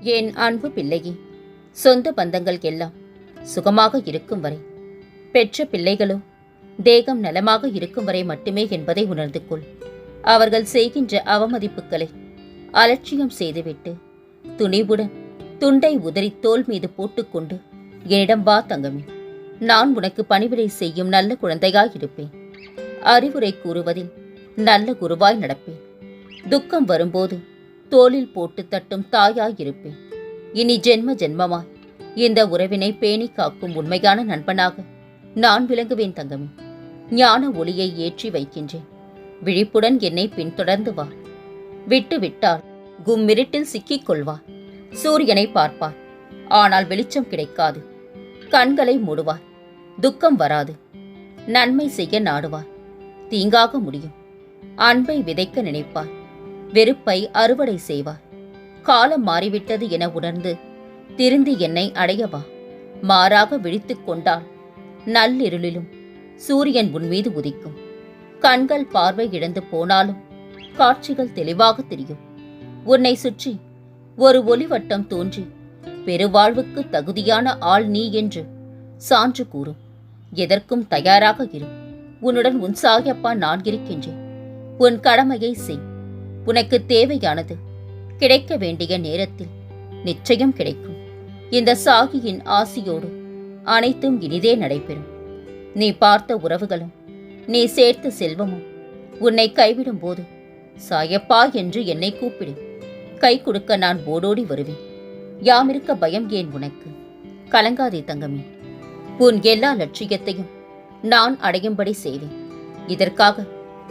என் அன்பு பிள்ளையே? சொந்த பந்தங்கள் எல்லாம் சுகமாக இருக்கும் வரை பெற்ற பிள்ளைகளோ தேகம் நலமாக இருக்கும் வரை மட்டுமே என்பதை உணர்ந்து கொள். அவர்கள் செய்கின்ற அவமதிப்புகளை அலட்சியம் செய்துவிட்டு துணிவுடன் துண்டை உதறி தோள் மீது போட்டுக்கொண்டு என்னிடம் வா தங்கமே நான் உனக்கு பணிவிடை செய்யும் நல்ல குழந்தையாயிருப்பேன். அறிவுரை கூறுவதில் நல்ல குருவாய் நடப்பேன். துக்கம் வரும்போது தோளில் போட்டு தட்டும் தாயாயிருப்பேன். இனி ஜென்ம ஜென்மமாய் இந்த உறவினை பேணி காக்கும் உண்மையான நண்பனாக நான் விளங்குவேன் தங்கமே. ஞான ஒளியை ஏற்றி வைக்கின்றேன். விழிப்புடன் என்னை பின்தொடர்ந்து வா. விட்டு விட்டால் கும்மிருட்டில் சிக்கிக் கொள்வார். சூரியனை பார்ப்பார். ஆனால் வெளிச்சம் கிடைக்காது. கண்களை மூடுவார். துக்கம் வராது. நன்மை செய்ய நாடுவார். தீங்காக முடியும். அன்பை விதைக்க நினைப்பார். வெறுப்பை அறுவடை செய்வார் காலம் மாறிவிட்டது என உணர்ந்து திருந்தி என்னை அடையவா மாறாக விழித்துக் கொண்டால் நள்ளிருளிலும் சூரியன் உன்மீது உதிக்கும். கண்கள் பார்வை இழந்து போனாலும் காட்சிகள் தெளிவாக தெரியும். உன்னை சுற்றி ஒரு ஒளிவட்டம் தோன்றி பெருவாழ்வுக்கு தகுதியான ஆள் நீ என்று சான்று கூறும். எதற்கும் தயாராக இரு. உன்னுடன் உன் சாயப்பா நான் இருக்கின்றேன். உன் கடமையை செய். உனக்கு தேவையானது. கிடைக்க வேண்டிய நேரத்தில் நிச்சயம் கிடைக்கும். இந்த சாகியின் ஆசியோடு அனைத்தும் இனிதே நடைபெறும். நீ பார்த்த உறவுகளும் நீ சேர்த்த செல்வமும் உன்னை கைவிடும் போது சாயப்பா என்று என்னை கூப்பிடு. கை கொடுக்க நான் ஓடோடி வருவேன். யாமிருக்க பயம் ஏன் உனக்கு? கலங்காதே தங்கமே. உன் எல்லா லட்சியத்தையும் நான் அடையும்படி செய்வேன். இதற்காக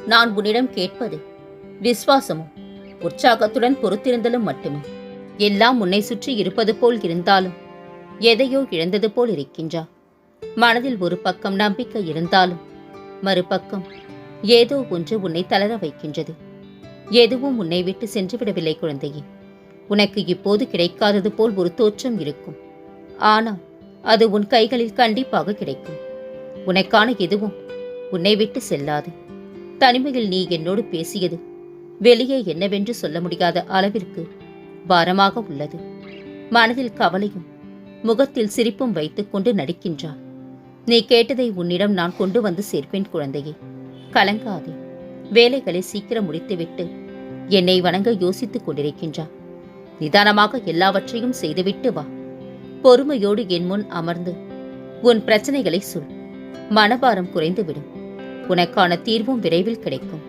நான் உன்னிடம் கேட்பது விசுவாசமும் உற்சாகத்துடன் பொறுத்திருந்தலும் மட்டுமே. எல்லாம் உன்னை சுற்றி இருப்பது போல் இருந்தாலும் எதையோ இழந்தது போல் இருக்கின்றா. மனதில் ஒரு பக்கம் நம்பிக்கை இருந்தாலும் மறுபக்கம் ஏதோ ஒன்று உன்னை தளர வைக்கின்றது. எதுவும் உன்னை விட்டு சென்று விடவில்லை குழந்தையே. உனக்கு இப்போது கிடைக்காதது போல் ஒரு தோற்றம் இருக்கும். ஆனால் அது உன் கைகளில் கண்டிப்பாக கிடைக்கும். உனக்கான எதுவும் உன்னை விட்டு செல்லாது. தனிமையில் நீ என்னோடு பேசியது வெளியே என்னவென்று சொல்ல முடியாத அளவிற்கு பாரமாக உள்ளது. மனதில் கவலையும் முகத்தில் சிரிப்பும் வைத்துக்கொண்டு நடிக்கின்றார் நீ கேட்டதை உன்னிடம் நான் கொண்டு வந்து சேர்ப்பேன் குழந்தையே. கலங்காதே. வேலைகளை சீக்கிரம் முடித்துவிட்டு என்னை வணங்க யோசித்துக் கொண்டிருக்கின்றார் நிதானமாக எல்லாவற்றையும் செய்துவிட்டு வா. பொறுமையோடு என் முன் அமர்ந்து உன் பிரச்சனைகளை சொல். மனபாரம் குறைந்துவிடும். உனக்கான தீர்வும் விரைவில் கிடைக்கும்.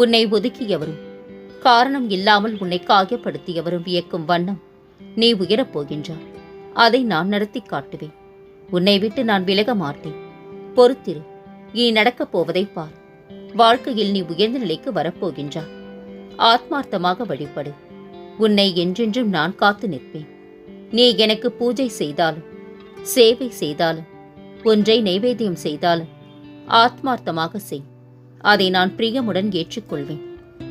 உன்னை ஒதுக்கியவரும் காரணம் இல்லாமல் உன்னை காயப்படுத்தியவரும் வியக்கும் வண்ணம் நீ உயரப் போகின்றாய். அதை நான் நடத்தி காட்டுவேன். உன்னை விட்டு நான் விலக மாட்டேன். பொறுத்திரு இனி நடக்கப் போவதை பார். வாழ்க்கையில் நீ உயர்ந்த நிலைக்கு வரப்போகின்றாய். ஆத்மார்த்தமாக வழிபடு. உன்னை என்றென்றும் நான் காத்து நிற்பேன். நீ எனக்கு பூஜை செய்தாலும் சேவை செய்தாலும் ஒன்றை நைவேத்தியம் செய்தாலும் ஆத்மார்த்தமாக செய். அதை நான் பிரியமுடன் ஏற்றுக்கொள்வேன்.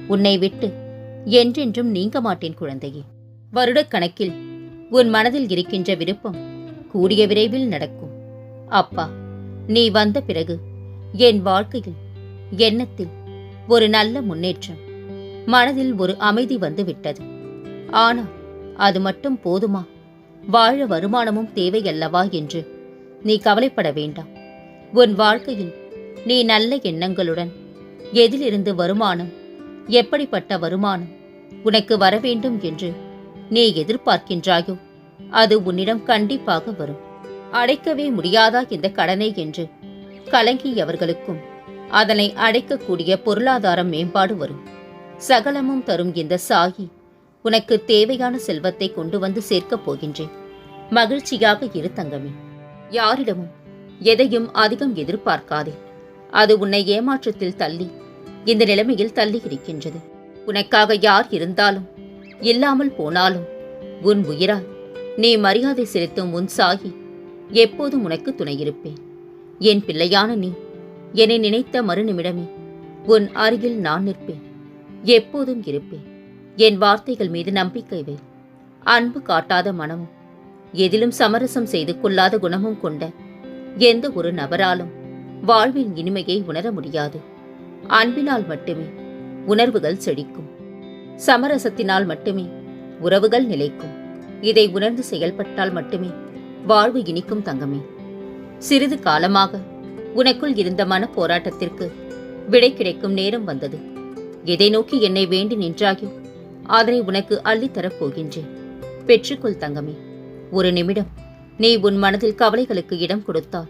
உன்னை விட்டு என்றென்றும் நீங்க மாட்டேன் குழந்தையே. வருடக்கணக்கில் உன் மனதில் இருக்கின்ற விருப்பம் கூடிய விரைவில் நடக்கும். அப்பா நீ வந்த பிறகு என் வாழ்க்கையில் எண்ணத்தில் ஒரு நல்ல முன்னேற்றம் மனதில் ஒரு அமைதி வந்து விட்டது ஆனால் அது மட்டும் போதுமா? வாழ வருமானமும் தேவையல்லவா என்று நீ கவலைப்பட வேண்டாம். உன் வாழ்க்கையில் நீ நல்ல எண்ணங்களுடன் எதிலிருந்து வருமானம்? எப்படிப்பட்ட வருமானம்? உனக்கு வரவேண்டும் என்று நீ எதிர்பார்க்கின்றாயோ? அது உன்னிடம் கண்டிப்பாக வரும். அடைக்கவே முடியாதா இந்த கடனை என்று கலங்கியவர்களுக்கும் அதனை அடைக்கக்கூடிய பொருளாதார மேம்பாடு வரும். சகலமும் தரும் இந்த சாகி உனக்கு தேவையான செல்வத்தை கொண்டு வந்து சேர்க்கப் போகின்றேன். மகிழ்ச்சியாக இரு தங்கமே. யாரிடமும் எதையும் அதிகம் எதிர்பார்க்காதே. அது உன்னை ஏமாற்றத்தில் தள்ளி இந்த நிலைமையில் தள்ளி இருக்கின்றது. உனக்காக யார் இருந்தாலும் இல்லாமல் போனாலும் உன் உயிரால் நீ மரியாதை செலுத்தும் உன் சாகி எப்போதும் உனக்கு துணையிருப்பேன். என் பிள்ளையான நீ என்னை நினைத்த மறுநிமிடமே உன் அருகில் நான் நிற்பேன். எப்போதும் இருப்பேன். என் வார்த்தைகள் மீது நம்பிக்கை வை. அன்பு காட்டாத மனமும் எதிலும் சமரசம் செய்து கொள்ளாத குணமும் கொண்ட எந்த ஒரு நபராலும் வாழ்வின் இனிமையை உணர முடியாது. அன்பினால் மட்டுமே உணர்வுகள் செழிக்கும். சமரசத்தினால் மட்டுமே உறவுகள் நிலைக்கும். இதை உணர்ந்து செயல்பட்டால் மட்டுமே வாழ்வு இனிக்கும் தங்கமே. சிறிது காலமாக உனக்குள் இருந்த மன போராட்டத்திற்கு விடை கிடைக்கும் நேரம் வந்தது. எதை நோக்கி என்னை வேண்டி நின்றாயோ அதனை உனக்கு அள்ளித்தரப் போகின்றேன். பெற்றுக்கொள் தங்கமே. ஒரு நிமிடம் நீ உன் மனதில் கவலைகளுக்கு இடம் கொடுத்தால்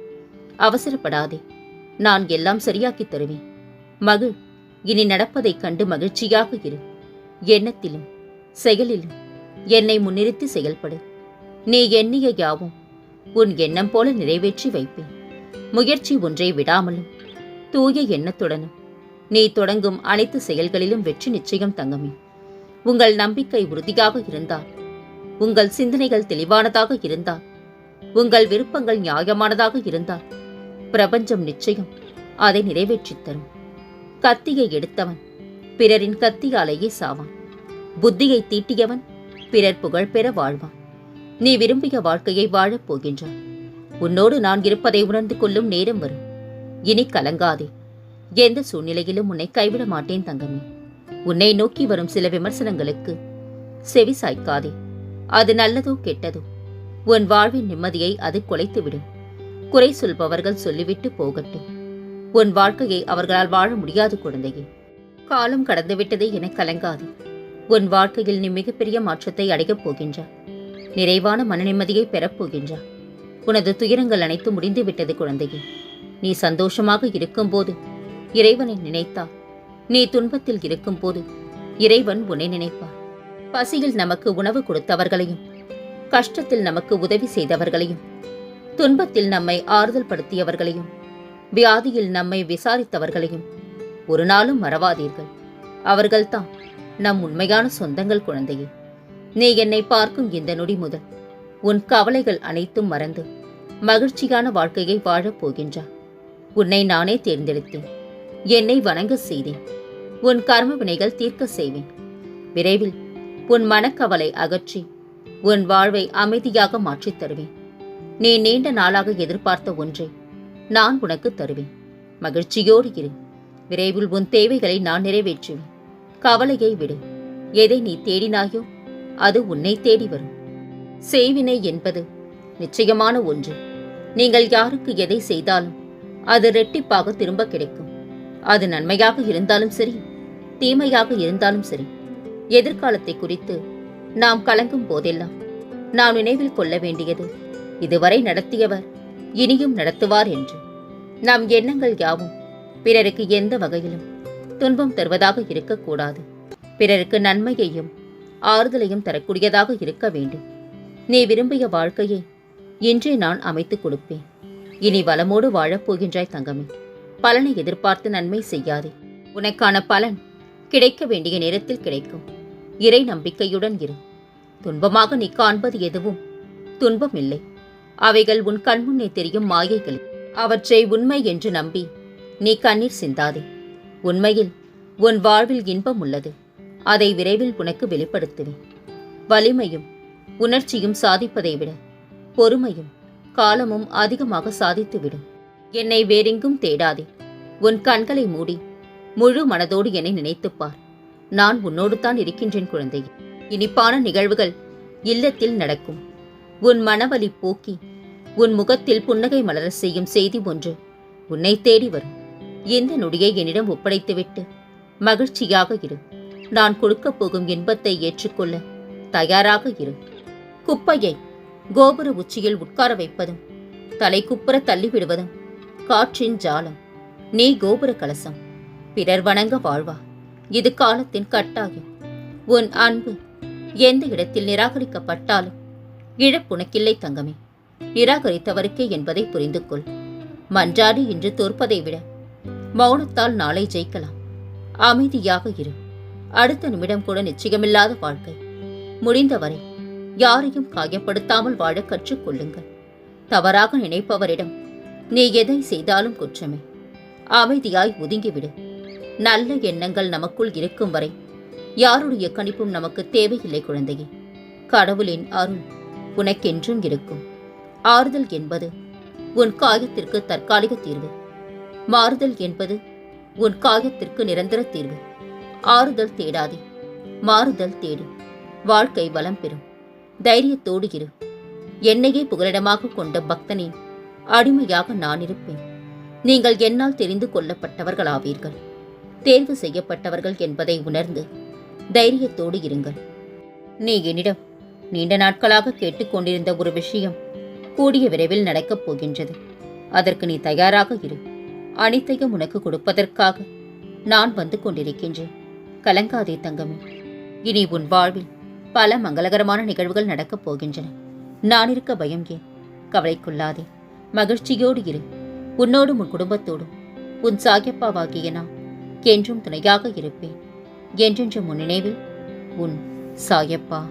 அவசரப்படாதே. நான் எல்லாம் சரியாக்கித் தருவேன். மகள் இனி நடப்பதைக் கண்டு மகிழ்ச்சியாக இரு. எண்ணத்திலும் செயலிலும் என்னை முன்னிறுத்தி செயல்படு. நீ எண்ணிய யாவும் உன் எண்ணம் போல நிறைவேற்றி வைப்பேன். முயற்சி ஒன்றை விடாமலும் தூய எண்ணத்துடனும். நீ தொடங்கும் அனைத்து செயல்களிலும் வெற்றி நிச்சயம் தங்கமே. உங்கள் நம்பிக்கை உறுதியாக இருந்தால் உங்கள் சிந்தனைகள் தெளிவானதாக இருந்தால் உங்கள் விருப்பங்கள் நியாயமானதாக இருந்தால் பிரபஞ்சம் நிச்சயம். அதை நிறைவேற்றித் தரும். கத்தியை எடுத்தவன் பிறரின் கத்தியாலேயே சாவான். புத்தியை தீட்டியவன் பிறர் புகழ் பெற வாழ்வான். நீ விரும்பிய வாழ்க்கையை வாழப் போகின்றாய். உன்னோடு நான் இருப்பதை உணர்ந்து கொள்ளும் நேரம் வரும். இனி கலங்காதே. எந்த சூழ்நிலையிலும் உன்னை கைவிட மாட்டேன் தங்கமே. உன்னை நோக்கி வரும் சில விமர்சனங்களுக்கு செவி சாய்க்காதே. அது நல்லதோ கெட்டதோ. உன் வாழ்வின் நிம்மதியை அது குலைத்துவிடும். குறை சொல்பவர்கள் சொல்லிவிட்டு போகட்டும். உன் வாழ்க்கையை அவர்களால் வாழ முடியாது குழந்தையே. காலம் கடந்துவிட்டதே என கலங்காது. உன் வாழ்க்கையில் நீ மிகப்பெரிய மாற்றத்தை அடையப் போகின்றாய் நிறைவான மன நிம்மதியை பெறப் உனது துயரங்கள் அனைத்தும் முடிந்து விட்டது குழந்தையே. நீ சந்தோஷமாக இருக்கும்போது இறைவனை நினைத்தால் நீ துன்பத்தில் இருக்கும்போது இறைவன் உன்னை நினைப்பார். பசியில் நமக்கு உணவு கொடுத்தவர்களையும் கஷ்டத்தில் நமக்கு உதவி செய்தவர்களையும் துன்பத்தில் நம்மை ஆறுதல் படுத்தியவர்களையும் வியாதியில் நம்மை விசாரித்தவர்களையும் ஒரு நாளும் மறவாதீர்கள். அவர்கள்தான் நம் உண்மையான சொந்தங்கள் குழந்தையே. நீ என்னை பார்க்கும் இந்த நொடி முதல் உன் கவலைகள் அனைத்தும் மறந்து மகிழ்ச்சியான வாழ்க்கையை வாழப் போகின்றார் உன்னை நானே தேர்ந்தெடுத்தேன். என்னை வணங்க செய்தேன். உன் கர்ம வினைகள் தீர்க்க செய்வேன். விரைவில் உன் மனக்கவலை அகற்றி உன் வாழ்வை அமைதியாக மாற்றித் தருவேன். நீ நீண்ட நாளாக எதிர்பார்த்த ஒன்றை நான் உனக்கு தருவேன். மகிழ்ச்சியோடு இரு. விரைவில் உன் தேவைகளை நான் நிறைவேற்றுவேன். கவலையை விடு. எதை நீ தேடினாயோ அது உன்னை தேடி வரும். செய்வினை என்பது நிச்சயமான ஒன்று. நீங்கள் யாருக்கு எதை செய்தாலும் அது ரெட்டிப்பாக திரும்ப கிடைக்கும். அது நன்மையாக இருந்தாலும் சரி தீமையாக இருந்தாலும் சரி. எதிர்காலத்தை குறித்து நாம் கலங்கும் போதெல்லாம் நாம் நினைவில் கொள்ள வேண்டியது இதுவரை நடத்தியவர் இனியும் நடத்துவார் என்று. நம் எண்ணங்கள் யாவும் பிறருக்கு எந்த வகையிலும் துன்பம் தருவதாக இருக்கக்கூடாது. பிறருக்கு நன்மையையும் ஆறுதலையும் தரக்கூடியதாக இருக்க வேண்டும். நீ விரும்பிய வாழ்க்கையை இன்றே நான் அமைத்துக் கொடுப்பேன். இனி வளமோடு வாழப் போகின்றாய் தங்கமே. பலனை எதிர்பார்த்து நன்மை செய்யாதே. உனக்கான பலன் கிடைக்க வேண்டிய நேரத்தில் கிடைக்கும். இறை நம்பிக்கையுடன் இரு. துன்பமாக நீ காண்பது எதுவும் துன்பம் இல்லை அவைகள் உன் கண்முன்னே தெரியும் மாயைகள். அவற்றை உண்மை என்று நம்பி நீ கண்ணீர் சிந்தாதே. உண்மையில் உன் வாழ்வில் இன்பம் உள்ளது. அதை விரைவில் உனக்கு வெளிப்படுத்துவேன். வலிமையும் உணர்ச்சியும் சாதிப்பதை விட பொறுமையும் காலமும் அதிகமாக சாதித்துவிடும். என்னை வேறெங்கும் தேடாதே. உன் கண்களை மூடி முழு மனதோடு என்னை நினைத்துப்பார் நான் உன்னோடு தான் இருக்கின்றேன் குழந்தை இனிப்பான நிகழ்வுகள் இல்லத்தில் நடக்கும். உன் மனவலி போக்கி உன் முகத்தில் புன்னகை மலரச் செய்யும் செய்தி ஒன்று. உன்னை தேடி வரும். இந்த நொடியை என்னிடம் ஒப்படைத்துவிட்டு மகிழ்ச்சியாக இரு. நான் கொடுக்கப் போகும் இன்பத்தை ஏற்றுக்கொள்ள தயாராக இரு. குப்பையை கோபுர உச்சியில் உட்கார வைப்பதும் தலை குப்புற தள்ளிவிடுவதும் காற்றின் ஜாலம். நீ கோபுர கலசம். பிறர் வணங்க வாழ்வா. இது காலத்தின் கட்டாயம். உன் அன்பு எந்த இடத்தில் நிராகரிக்கப்பட்டாலும் இழப்புனக்கில்லை தங்கமே. நிராகரித்தவருக்கே என்பதை புரிந்து கொள் மன்றாடி இன்று தோற்பதை விட மௌனத்தால் நாளை ஜெயிக்கலாம். அமைதியாக இரு. அடுத்த நிமிடம் கூட நிச்சயமில்லாத வாழ்க்கை. முடிந்தவரை யாரையும் காயப்படுத்தாமல் வாழ கற்றுக்கொள்ளுங்கள். தவறாக நினைப்பவரிடம் நீ எதை செய்தாலும் குற்றமே. அமைதியாய் ஒதுங்கிவிடு. நல்ல எண்ணங்கள் நமக்குள் இருக்கும் வரை யாருடைய கணிப்பும் நமக்கு தேவையில்லை குழந்தையே. கடவுளின் அருள் உனக்கென்றும் இருக்கும். ஆறுதல் என்பது உன் காயத்திற்கு தற்காலிக தீர்வு. மாறுதல் என்பது உன் காயத்திற்கு நிரந்தர தீர்வு. ஆறுதல் தேடாதே மாறுதல் தேடு. வாழ்க்கை வளம் பெறும். தைரியத்தோடு இரு. என்னையே புகலிடமாக கொண்ட பக்தனே அடிமையாக நான் இருப்பேன். நீங்கள் என்னால் தெரிந்து கொள்ளப்பட்டவர்களாவீர்கள். தேர்வு செய்யப்பட்டவர்கள் என்பதை உணர்ந்து தைரியத்தோடு இருங்கள். நீ என்னிடம் நீண்ட நாட்களாக கேட்டுக்கொண்டிருந்த ஒரு விஷயம் கூடிய விரைவில் நடக்கப் போகின்றது. அதற்கு நீ தயாராக இரு. அனைத்தையும் உனக்கு கொடுப்பதற்காக நான் வந்து கொண்டிருக்கின்றேன். கலங்காதே தங்கமே. இனி உன் வாழ்வில் பல மங்களகரமான நிகழ்வுகள் நடக்கப் போகின்றன. நான் இருக்க பயம் ஏன்? கவலைக்குள்ளாதே. மகிழ்ச்சியோடு இரு. உன்னோடும் உன் குடும்பத்தோடும். உன் சாகியப்பாவாகிய நான் என்றும் துணையாக இருப்பேன். என்றென்றும் உன் நினைவில் உன் சாயப்பா